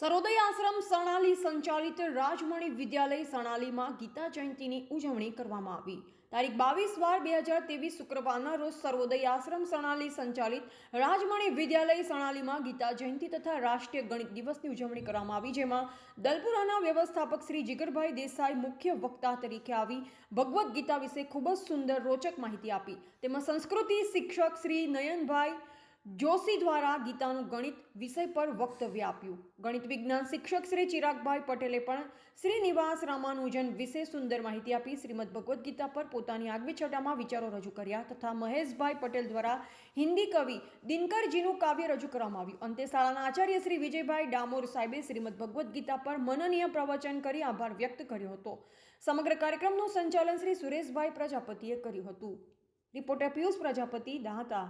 સરોદય આશ્રમ સણાલી સંચાલિત રાજમણી વિદ્યાલય સણાલીમાં ગીતા જયંતિની ઉજવણી કરવામાં આવી. તારીખ બાવીસ બાર બે હજાર ત્રેવીસ શુક્રવારના રોજ સર્વોદય આશ્રમ સણાલી સંચાલિત રાજમણી વિદ્યાલય સણાલીમાં ગીતા જયંતિ તથા રાષ્ટ્રીય ગણિત દિવસની ઉજવણી કરવામાં આવી, જેમાં દલપુરાના વ્યવસ્થાપક શ્રી જીગરભાઈ દેસાઈ મુખ્ય વક્તા તરીકે આવી, ભગવદ્ ગીતા વિશે ખૂબ જ સુંદર રોચક માહિતી આપી. તેમાં સંસ્કૃતિ શિક્ષક શ્રી નયનભાઈ જોશી દ્વારા ગીતાનું ગણિત વિષય પર વક્તવ્ય આપ્યું. ગણિત વિજ્ઞાન શિક્ષક શ્રી ચિરાગભાઈ પટેલે પણ શ્રીનિવાસ રામાનુજન વિશે સુંદર માહિતી આપી શ્રીમદ ભગવદ્ ગીતા પર પોતાની આગવી છટામાં વિચારો રજૂ કર્યા તથા મહેશભાઈ પટેલ દ્વારા હિન્દી કવિ દિનકરજીનું કાવ્ય રજૂ કરવામાં આવ્યું. અંતે શાળાના આચાર્ય શ્રી વિજયભાઈ ડામોર સાહેબે શ્રીમદ ભગવદ્ ગીતા પર મનનીય પ્રવચન કરી આભાર વ્યક્ત કર્યો હતો. સમગ્ર કાર્યક્રમનું સંચાલન શ્રી સુરેશભાઈ પ્રજાપતિએ કર્યું હતું. રિપોર્ટર પિયુષ પ્રજાપતિ, દાંતા.